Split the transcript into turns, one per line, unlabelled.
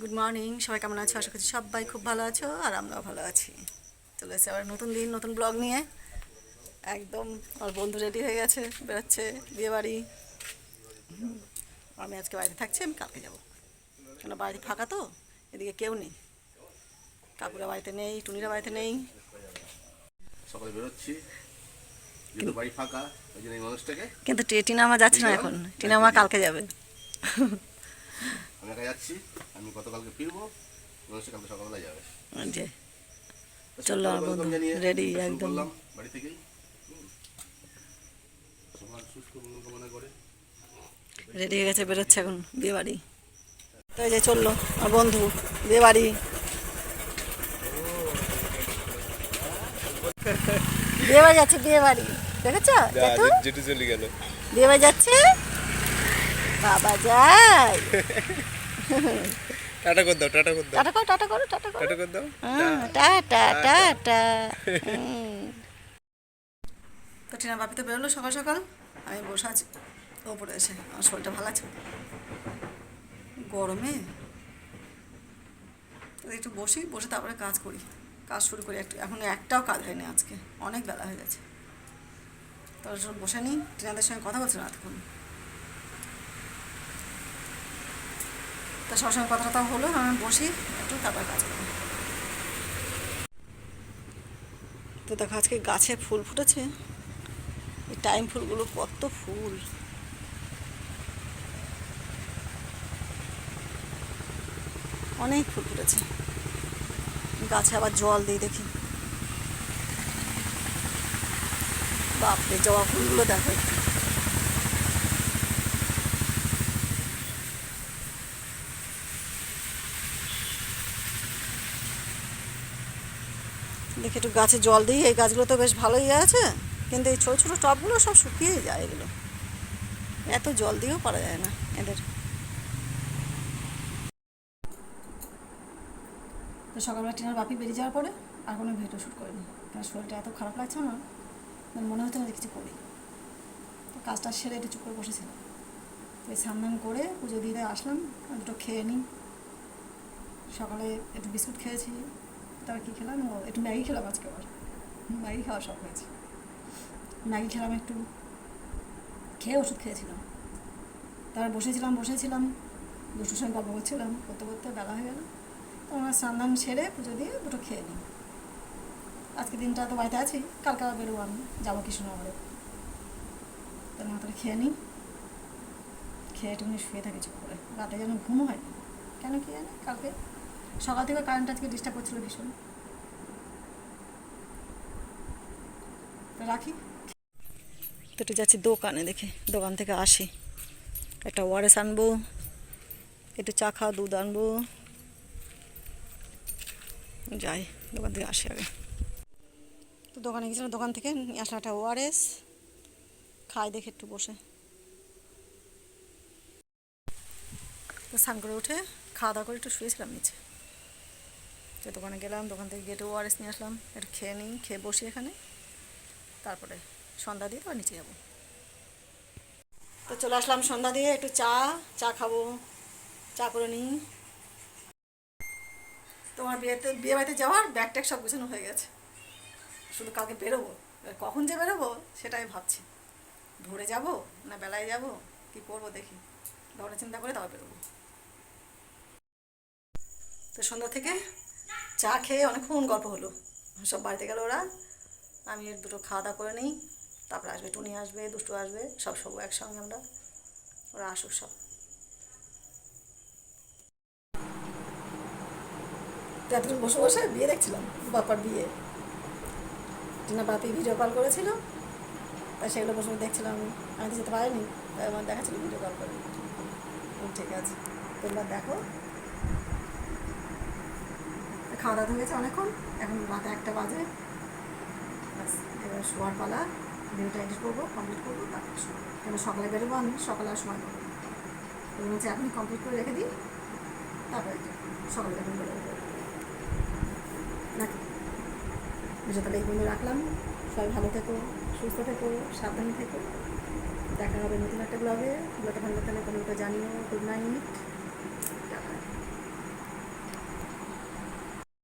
Good morning সবাই কেমন আছো? আশা করছি সবাই খুব ভালো আছো আর আমরাও ভালো আছি। চলে এসেছি আবার নতুন দিন নতুন ব্লগ নিয়ে। একদম আমার বন্ধু রেডি হয়ে গেছে বেরোচ্ছে বিয়ে বাড়ি আমি আজকে বাড়িতে থাকছি আমি কালকে যাব। কেন বাড়ি ফাঁকা তো? এদিকে কেউ নেই। কাকুরা বাড়িতে নেই টুনিরা বাড়িতে নেই।
সকালে বেরোচ্ছি বাড়ি ফাঁকা ওই জন্য এই মানুষটাকে
কিন্তু টিনা আমার যাচ্ছে না এখন। টিনা আমার কালকে যাবে।
আমি একা যাচ্ছি আমি গতকালকে ফিরবো কালকে সকালবেলা যাবে।
বন্ধু,
জানিয়ে
একদম।
বাড়ি থেকেই সবার সুস্থ মঙ্গল করে।
রেডি হয়ে গেছে বেরোচ্ছে এখন বিয়ে বাড়ি তো যে চলল আমার বন্ধু বিয়ে বাড়ি বিয়ে বাড়ি যাচ্ছে বিয়ে বাড়ি দেখেছ জেঠু
চলে গেল।
বিয়ে বাড়ি যাচ্ছে? বাবা যাই
টাটা কর দাও টাটা কর দাও।
টাটা করো টাটা করো টাটা করো।
টাটা কর দাও।
হ্যাঁ, টাটা টাটা। তো টিনা বাপি তো বেরোলো সকাল সকাল। আমি বসে আছি ওপরে এসে আমার শরীরটা ভালো আছে? গরমে? একটু বসি বসে তারপরে কাজ করি। কাজ শুরু করি একটু। এখন একটাও কাজ হয়নি আজকে। অনেক বেলা হয়ে গেছে। তারপর সব বসে নিই টিনাদের সঙ্গে কথা বলছিলাম এতক্ষণ তা সবার সঙ্গে কথা হলো, আমি বসি, একটু তারপরে কাজ করি তো দেখো আজকে গাছে ফুল ফুটেছে। এই টাইম ফুলগুলো কত ফুল। অনেক ফুল ফুটেছে। গাছে আবার জল দিই দেখি। বাপরে, জবা ফুলগুলো দেখো একটু। দেখি একটু গাছে জল দিই, এই গাছগুলো তো বেশ ভালোই আছে, কিন্তু এই ছোটো ছোটো টবগুলো সব শুকিয়ে যায় এগুলো। এত জল দিয়েও পারা যায় না এদের। তো সকালবেলা টিনার বাপি বেরিয়ে যাওয়ার পরে আর কোনো ভিডিও শ্যুট করিনি। কারণ শরীরটা এত খারাপ লাগছে না মানে মনে হচ্ছে না যে কিছু করি। তো কাজটা সেরে একটু চুপ করে বসেছিলাম। তো এই স্নান করে পুজো দিয়ে আসলাম, দুটো খেয়ে নিই। সকালে একটু বিস্কুট খেয়েছি তারপর কী খেলাম একটু ম্যাগি খেলাম আজকে আবার। ম্যাগি খাওয়া শখ হয়েছে। ম্যাগি খেলাম একটু। খেয়ে ওষুধ খেয়েছিলাম। তারপর বসেছিলাম বসেছিলাম। দুটোর সঙ্গে গল্প করছিলাম, করতে করতে বেলা হয়ে গেল। তো আমরা স্নান সেরে পুজো দিয়ে দুটো খেয়ে নিই। আজকে দিনটা তো বাড়িতে আছি। কালকে আবার বেরোবো আমি। যাব কৃষ্ণনগরে। তার মাথাটা খেয়ে নিই। খেয়ে একটুখানি শুয়ে থাকি চুপ করে। রাতে যেন ঘুম হয় কেন কি জানি? কালকে সকাল থেকে কারেন্ট আজকে ডিস্টার্ব করছিল ভীষণ। তো রাখি? তো একটু যাচ্ছি দোকানে দেখে দোকান থেকে আসি। একটা ওয়ারেস আনব একটু চা খাওয়া দুধ আনব। যাই দোকান থেকে আসি আগে। তো দোকানে গেছিলাম দোকান থেকে আসলাম একটা ওয়ারেস। খাই দেখে একটু বসে। তো স্নান করে উঠে খাওয়া দাওয়া করে একটু শুয়েছিলাম নিচে। তো দোকানে গেলাম, দোকান থেকে গেটে ওআরএস নিয়ে আসলাম একটু খেয়ে নিই, খেয়ে বসি এখানে। তারপরে সন্ধ্যা দিয়ে তারপর নিচে যাব। তো চলে আসলাম সন্ধ্যা দিয়ে, একটু চা চা খাব, চা করে নিই। তোমার বিয়েতে, বিয়ে বাড়িতে যাওয়ার ব্যাগ ট্যাগ সব গুছানো হয়ে গেছে। শুধু কালকে বেরোবো কখন যে বেরোবো সেটাই ভাবছি। ভোরে যাব না বেলায় যাব, কি করব দেখি। দৌড়ে চিন্তা করে তারপর বেরোবো। তো সন্ধ্যা থেকে চা খেয়ে অনেকক্ষণ গল্প হলো। সব বাড়িতে গেল ওরা। আমি দুটো খাওয়া দাওয়া করে নিই, তারপরে আসবে টুনি আসবে, দুষ্টু আসবে, সব সব একসঙ্গে আমরা। ওরা আসুক সব। এতদিন বসে বসে বিয়ে দেখছিলাম, বাপার বিয়ে। টিনা বাপি ভিডিও কল করেছিল, তা সেগুলো বসে বসে দেখছিলাম। আমি আমি তো যেতে পারিনি, তাই আমার দেখাচ্ছিল ভিডিও কল করে। ঠিক আছে, তোমরা দেখো। খাওয়া দাওয়া হয়ে গেছে অনেকক্ষণ। এখন রাতে একটা বাজে। ব্যাস, এবার শোয়ার পালা। ভিডিওটা এডিট করব কমপ্লিট করব তারপর। কেন সকালে বেরোবো আমি সকালে আর সময় পাবো না। হচ্ছে এখনই কমপ্লিট করে রেখে দিই তারপরে সকালে এখন বেরোবো। নাকি? ভিডিও তাহলে এই পর্যন্ত রাখলাম। সবাই ভালো থেকো সুস্থ থেকো সাবধানে থেকো। দেখা হবে নতুন একটা ব্লগে ব্লগটা ভালো লাগলে কোনো জানিও। Good night